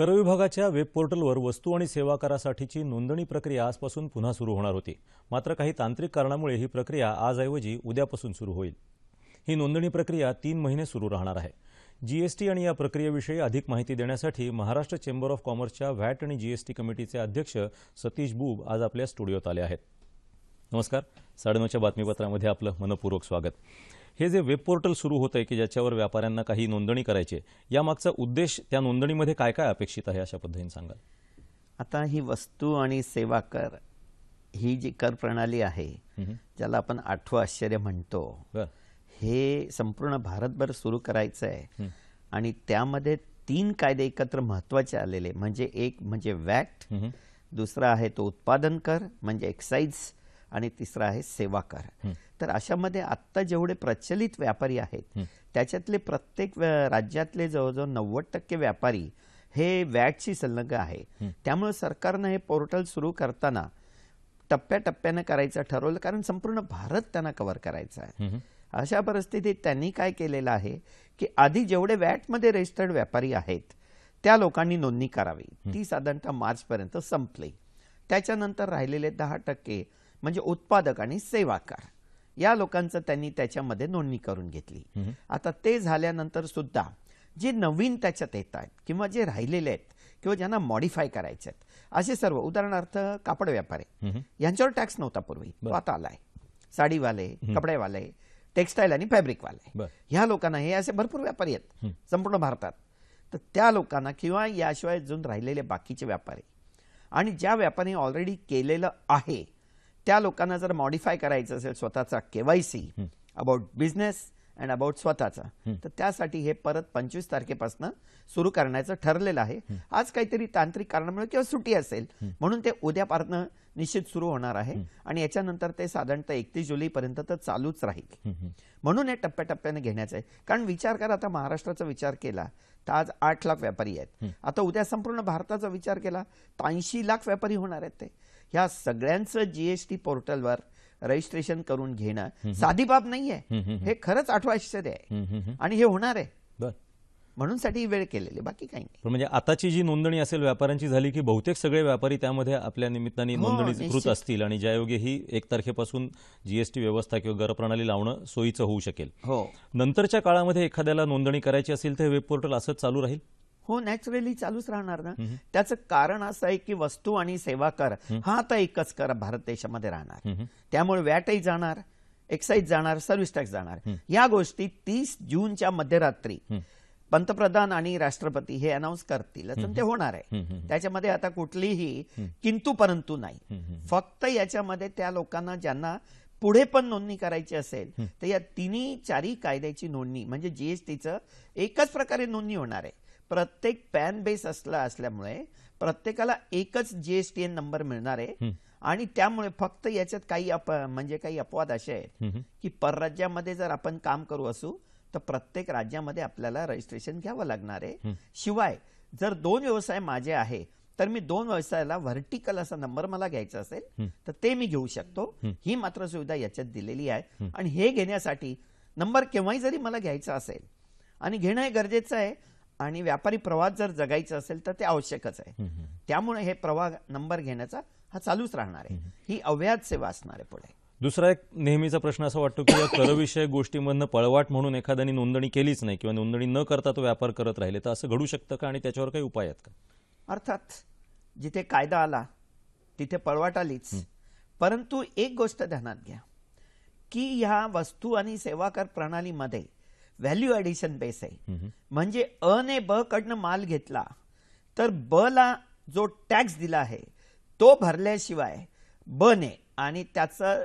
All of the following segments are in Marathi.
कर विभागाच्या वेब पोर्टलवर वस्तू आणि सेवा करासाठीची नोंदणी प्रक्रिया आजपासून पुन्हा सुरू होणार होती. मात्र काही तांत्रिक कारणामुळे ही प्रक्रिया आजऐवजी उद्यापासून सुरू होईल. ही नोंदणी प्रक्रिया तीन महिने सुरू राहणार आहे. जीएसटी आणि या प्रक्रियेविषयी अधिक माहिती देण्यासाठी महाराष्ट्र चेंबर ऑफ कॉमर्सच्या व्हॅट आणि जीएसटी कमिटीचे अध्यक्ष सतीश बुब आज आपल्या स्टुडिओत आले आहेत. नमस्कार. साडेनऊच्या बातमीपत्रामध्ये आपलं मनपूर्वक स्वागत. हे जे वेब पोर्टल सुरू होत आहे की ज्याच्यावर व्यापाऱ्यांना काही नोंदणी करायची आहे, यामागचा उद्देश त्या नोंदणीमध्ये काय काय अपेक्षित आहे अशा पद्धतीने सांगाल आता ही वस्तू आणि सेवा कर ही जी कर प्रणाली आहे. ज्याला आपण आठवं आश्चर्य म्हणतो हे संपूर्ण भारतभर सुरू करायचं आहे आणि त्यामध्ये तीन कायदे एकत्र महत्त्वाचे आलेले म्हणजे एक म्हणजे हम्म. दुसरा आहे तो उत्पादन कर म्हणजे एक्साईज आणि तिसरा आहे सेवा कर तर अशामध्ये आत्ता जेवढे प्रचलित व्यापारी आहेत त्याच्यातले प्रत्येक राज्यातले जवळजवळ नव्वद टक्के व्यापारी हे वॅटशी संलग्न आहे. त्यामुळे सरकारनं हे पोर्टल सुरू करताना टप्प्याटप्प्यानं करायचं ठरवलं कारण संपूर्ण भारत त्यांना कव्हर करायचा आहे. अशा परिस्थितीत त्यांनी काय केलेलं आहे की आधी जेवढे वॅटमध्ये रजिस्टर्ड व्यापारी आहेत त्या लोकांनी नोंदणी करावी. ती साधारणतः मार्चपर्यंत संपली. त्याच्यानंतर राहिलेले दहा टक्के म्हणजे उत्पादक आणि सेवाकार. या लोकांचं त्यांनी त्याच्यामध्ये नोंदणी करून घेतली. आता ते झाल्यानंतर सुद्धा जे नवीन त्याच्यात येत आहेत किंवा जे राहिलेले आहेत किंवा ज्यांना मॉडीफाय करायचे आहेत असे सर्व उदाहरणार्थ कापड व्यापारी. यांच्यावर टॅक्स नव्हता पूर्वी. तो आता आलाय. साडीवाले कपडेवाले टेक्स्टाईल आणि फॅब्रिकवाले बरं. ह्या लोकांना हे असे भरपूर व्यापारी आहेत. संपूर्ण भारतात. तर त्या लोकांना किंवा याशिवाय अजून राहिलेले बाकीचे व्यापारी आणि ज्या व्यापारी ऑलरेडी केलेलं आहे त्या लोकांना जर मॉडीफाय करायचं असेल स्वतःचा KYC about business and about स्वतःचा तर त्यासाठी हे परत पंचवीस तारखेपासून सुरू करण्याचं ठरलेलं आहे. आज काहीतरी तांत्रिक कारणामुळे किंवा सुट्टी असेल म्हणून ते उद्यापासून निश्चित सुरू होणार आहे आणि याच्यानंतर ते साधारणतः एकतीस जुलैपर्यंत तर चालूच राहील. म्हणून हे टप्प्याटप्प्याने घेण्याचं आहे. कारण विचार करा आता महाराष्ट्राचा विचार केला तर आज आठ लाख व्यापारी आहेत. आता उद्या संपूर्ण भारताचा विचार केला तर ऐंशी लाख व्यापारी होणार आहेत ते. ह्या सगळ्यांचं जीएसटी पोर्टलवर रजिस्ट्रेशन करून घेणं साधी बाब नाहीये. हे खरंच आठवं आश्चर्य आहे. आणि हे होणार आहे. बरं. म्हणून साठी ही वेळ केलेली बाकी काही नाही. म्हणजे आताची जी नोंदणी असेल व्यापाऱ्यांची झाली की बहुतेक सगळे व्यापारी त्यामध्ये आपल्या निमित्ताने हो, नोंदणीकृत. असतील आणि ज्यायोगे ही एक तारखेपासून जीएसटी व्यवस्था किंवा गरप्रणाली लावणं सोयीचं होऊ शकेल. हो. नंतरच्या काळामध्ये एखाद्याला नोंदणी करायची असेल तर वेब पोर्टल असंच चालू राहील? हो नॅचरली चालूच राहणार ना? त्याचं कारण असं आहे की वस्तू आणि सेवा कर हा आता एकच कर भारत देशामध्ये राहणार. त्यामुळे वॅटही जाणार एक्साईज जाणार सर्व्हिस टॅक्स जाणार. या गोष्टी तीस जूनच्या मध्यरात्री पंतप्रधान आणि राष्ट्रपती हे अनाऊन्स करतील. आणि ते होणार आहे. त्याच्यामध्ये आता कुठलीही किंतु परंतु नाही. फक्त याच्यामध्ये त्या लोकांना ज्यांना पुढे पण नोंदणी करायची असेल तर या तिन्ही चारही कायद्याची नोंदणी म्हणजे जीएसटीचं एकच प्रकारे नोंदणी होणार आहे. प्रत्येक पॅन बेस असला असल्यामुळे प्रत्येकाला एकच जीएसटीएन नंबर मिळणार. आहे आणि त्यामुळे फक्त याच्यात काही अप म्हणजे काही अपवाद असे आहेत की परराज्यामध्ये जर आपण काम करू असू तर प्रत्येक राज्यामध्ये आपल्याला रजिस्ट्रेशन घ्यावं लागणार आहे. शिवाय जर दोन व्यवसाय माझे आहे तर मी दोन व्यवसायाला व्हर्टिकल असा नंबर मला घ्यायचा असेल तर ते मी घेऊ शकतो. ही मात्र सुविधा याच्यात दिलेली आहे. आणि हे घेण्यासाठी नंबर केव्हाही जरी मला घ्यायचा असेल आणि घेणं हे गरजेचं आहे आणि व्यापारी प्रवास जर जगायचा असेल तर ते आवश्यकच आहे. त्यामुळे हे प्रवाह नंबर घेण्याचा हा चालूच राहणार आहे. ही अव्याज सेवा असणार आहे पुढे. दुसरा एक नेहमीचा प्रश्न असा वाटतो की या करविषयक गोष्टीमधनं पळवाट म्हणून एखाद्याने नोंदणी केलीच नाही किंवा नोंदणी न करता तो व्यापार करत राहिले तर असं घडू शकतं का आणि त्याच्यावर काही उपाय आहेत का? अर्थात जिथे कायदा आला तिथे पळवाट आलीच. परंतु एक गोष्ट ध्यानात घ्या की ह्या वस्तू आणि सेवा कर प्रणालीमध्ये व्हॅल्यू ॲडिशन बेस आहे. म्हणजे अ ने ब कडनं माल घेतला तर ब ला जो टॅक्स दिला आहे तो भरल्याशिवाय ब ने आणि त्याचं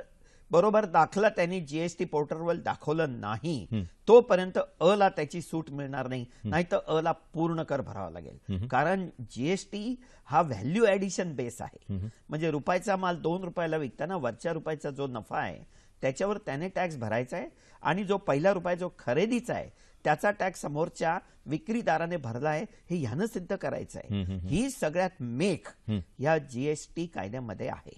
बरोबर दाखला त्यांनी जीएसटी पोर्टलवर दाखवलं नाही तोपर्यंत अ ला त्याची सूट मिळणार नाही. नाहीतर अ ला पूर्ण कर भरावा लागेल. कारण जीएसटी हा व्हॅल्यू ऍडिशन बेस आहे. म्हणजे रुपयाचा माल दोन रुपयाला विकताना वरच्या रुपयाचा जो नफा आहे त्याच्यावर त्याने टॅक्स भरायचा आहे आणि जो पहिला रुपया जो खरेदीचा आहे त्याचा टॅक्स समोरच्या विक्रीदाराने भरला आहे हे ह्यानं सिद्ध करायचं आहे. ही सगळ्यात मेख या जीएसटी कायद्यामध्ये आहे.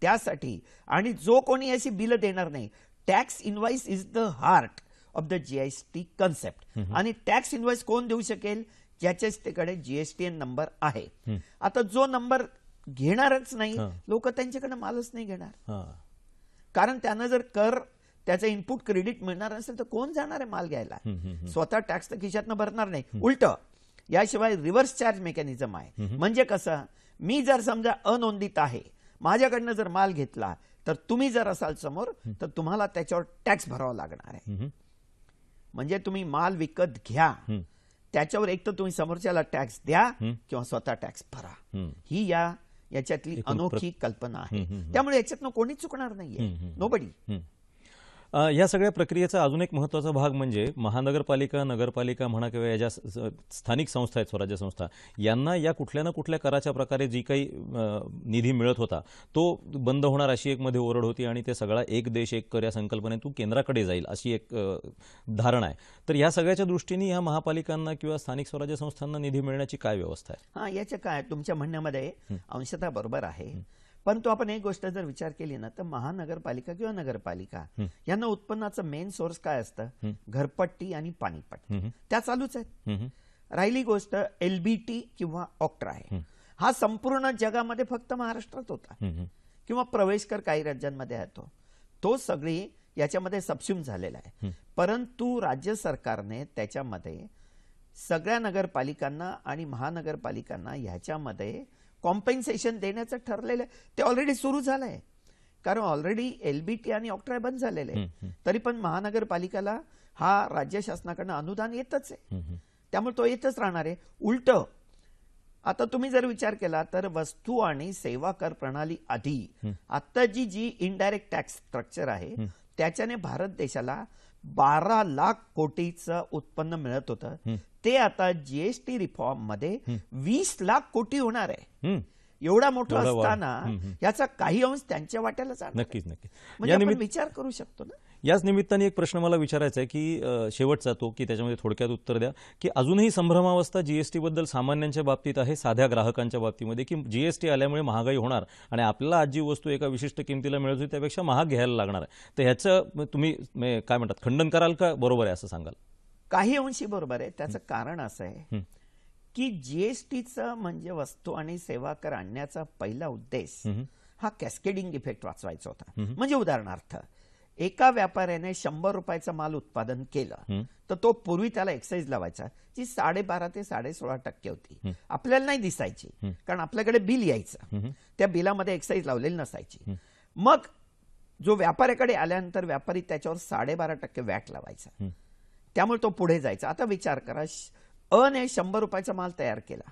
त्यासाठी आणि जो कोणी अशी बिल देणार नाही tax invoice is the heart of the GST concept. आणि टॅक्स इनवाइस कोण देऊ शकेल? ज्याच्याकडे जीएसटीएन नंबर आहे. आता जो नंबर घेणारच नाही. लोक त्यांच्याकडे मालच नाही घेणार. कारण त्यांना जर कर त्याचं इनपुट क्रेडिट मिळणार असेल तर कोण जाणार आहे माल घ्यायला? स्वतः टॅक्स तर खिशातनं भरणार नाही. उलट याशिवाय रिव्हर्स चार्ज मेकॅनिझम आहे. म्हणजे कसं मी जर समजा अनोंदित आहे माझ्याकडनं जर माल घेतला तर तुम्ही जर असाल समोर तर तुम्हाला त्याच्यावर टॅक्स भरावा लागणार आहे. म्हणजे तुम्ही माल विकत घ्या. त्याच्यावर एक तर तुम्ही समोरच्याला टॅक्स द्या किंवा स्वतः टॅक्स भरा. ही या याच्यातली अनोखी कल्पना आहे. त्यामुळे याच्यातनं कोणी चुकणार नाहीये. नोबडी या सगळ्या प्रक्रियेचा अजून एक महत्त्वाचा भाग म्हणजे महानगरपालिका नगरपालिका म्हणा किंवा या ज्या स्थानिक संस्था आहेत स्वराज्य संस्था यांना या कुठल्या ना कुठल्या कराच्या प्रकारे जी काही निधी मिळत होता तो बंद होणार अशी एक मध्ये ओरड होती आणि ते सगळा एक देश एक कर या संकल्पनेतून केंद्राकडे जाईल अशी एक धारणा आहे. तर या सगळ्याच्या दृष्टीने या महापालिकांना किंवा स्थानिक स्वराज्य संस्थांना निधी मिळण्याची काय व्यवस्था आहे? हा याच्या काय तुमच्या म्हणण्यामध्ये अंशतः बरोबर आहे. परंतु आपण एक गोष्ट जर विचार केली ना तर महानगरपालिका किंवा नगरपालिका यांना उत्पन्नाचं मेन सोर्स काय असतं? घरपट्टी आणि पाणीपट्टी. त्या चालूच आहेत. राहिली गोष्ट एलबीटी किंवा ऑक्ट्रा आहे. हा. संपूर्ण जगामध्ये फक्त महाराष्ट्रात होता. किंवा प्रवेश कर काही राज्यांमध्ये येतो तो. सगळी याच्यामध्ये सबस्युम झालेला आहे. परंतु राज्य सरकारने त्याच्यामध्ये सगळ्या नगरपालिकांना आणि महानगरपालिकांना ह्याच्यामध्ये कॉम्पेन्सेशन देण्याचं ठरलेलं आहे. ते ऑलरेडी सुरू झालंय. कारण ऑलरेडी एलबीटी आणि ऑक्ट्राय बंद झालेले आहे तरी पण महानगरपालिकाला हा राज्य शासनाकडनं अनुदान येतच आहे. त्यामुळे तो येतच राहणार आहे. उलट आता तुम्ही जर विचार केला तर वस्तू आणि सेवा कर प्रणाली आधी. आत्ताची जी इनडायरेक्ट टॅक्स स्ट्रक्चर आहे त्याच्याने भारत देशाला बारा लाख कोटीचं उत्पन्न मिळत होतं. ते आता जीएसटी रिफॉर्ममध्ये वीस लाख कोटी होणार आहे. एवढा मोठा. असताना याचा काही अंश त्यांच्या वाट्याला. नक्कीच नक्कीच. म्हणजे आपण विचार करू शकतो ना? याच निमित्ताने एक प्रश्न मला विचारायचा आहे की शेवटचा तो की त्याच्यामध्ये थोडक्यात उत्तर द्या की अजूनही संभ्रमावस्था जीएसटी बद्दल सामान्यांच्या बाबतीत आहे साध्या ग्राहकांच्या बाबतीमध्ये की जीएसटी आल्यामुळे महागाई होणार आणि आपल्याला आज जी वस्तू एका विशिष्ट किमतीला मिळत होती त्यापेक्षा महाग घ्यायला लागणार आहे. तर ह्याचं तुम्ही काय म्हणतात खंडन कराल का? बरोबर आहे असं सांगाल. काही अंशी बरोबर आहे. त्याचं कारण असं आहे की जीएसटीचं म्हणजे वस्तू आणि सेवा कर आणण्याचा पहिला उद्देश हा कॅस्केडिंग इफेक्ट वाचवायचा होता. म्हणजे उदाहरणार्थ एका व्यापाऱ्याने शंभर रुपयाचा माल उत्पादन केलं तर तो पूर्वी त्याला एक्साईज लावायचा जी साडेबारा ते साडे सोळा टक्के होती. आपल्याला नाही दिसायची कारण आपल्याकडे बिल यायचं. त्या बिलामध्ये एक्साईज लावलेली नसायची. मग जो व्यापाऱ्याकडे आल्यानंतर व्यापारी त्याच्यावर साडेबारा टक्के वॅट लावायचा. त्यामुळे तो पुढे जायचा. आता विचार करा श- अ ने शंभर रुपयाचा माल तयार केला.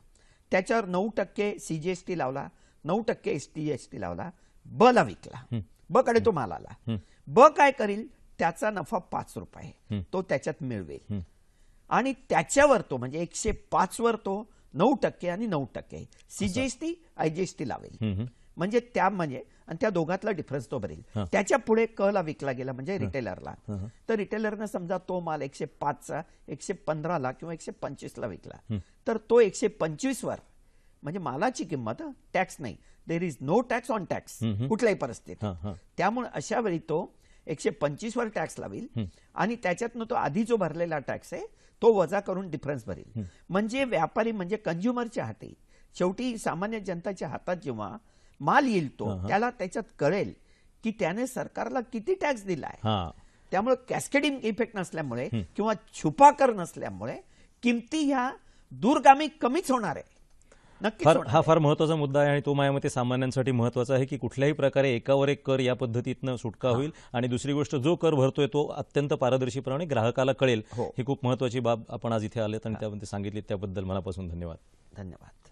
त्याच्यावर नऊ टक्के सीजीएसटी लावला नऊ टक्के एस टी एस टी लावला ब ला विकला ब कडे तो माल आला ब काय करील त्याचा नफा पाच रुपये तो त्याच्यात मिळवेल. आणि त्याच्यावर तो म्हणजे एकशे पाच वर तो नऊ टक्के आणि नऊ टक्के सीजीएसटी आयजीएसटी लावेल. म्हणजे त्या म्हणजे आणि त्या दोघातला डिफरन्स तो भरेल. त्याच्या पुढे क ला विकला गेला म्हणजे रिटेलरला तर रिटेलरनं समजा तो माल एकशे पाचचा एकशे पंधराला किंवा एकशे पंचवीसला विकला. तर तो एकशे पंचवीस वर म्हणजे मालाची किंमत टॅक्स नाही. There is no tax on tax कुठल्याही परिस्थितीत. त्यामुळे अशा वेळी तो एकशे पंचवीस वर टॅक्स लावेल आणि त्याच्यातनं तो आधी जो भरलेला टॅक्स आहे तो वजा करून डिफरन्स भरेल. म्हणजे व्यापारी म्हणजे कंझ्युमरच्या हाती शेवटी सामान्य जनताच्या हातात जेव्हा माल येईल तो त्याला त्याच्यात कळेल की त्याने सरकारला किती टॅक्स दिलाय. हां. त्यामुळे कॅस्केडिंग इफेक्ट नसल्यामुळे किंवा छुपा कर नसल्यामुळे किमती ह्या दूरगामी कमीच होणार आहे. फार हा फार महत्त्वाचा मुद्दा आहे आणि तो माझ्या मते सामान्यांसाठी महत्त्वाचा आहे की कुठल्याही प्रकारे एकावर एक कर या पद्धतीतनं सुटका होईल आणि दुसरी गोष्ट जो कर भरतोय तो अत्यंत पारदर्शीपणे ग्राहकाला कळेल हो. ही खूप महत्वाची बाब आपण आज इथे आलेत आणि त्यामध्ये सांगितली. त्याबद्दल मनापासून धन्यवाद. धन्यवाद.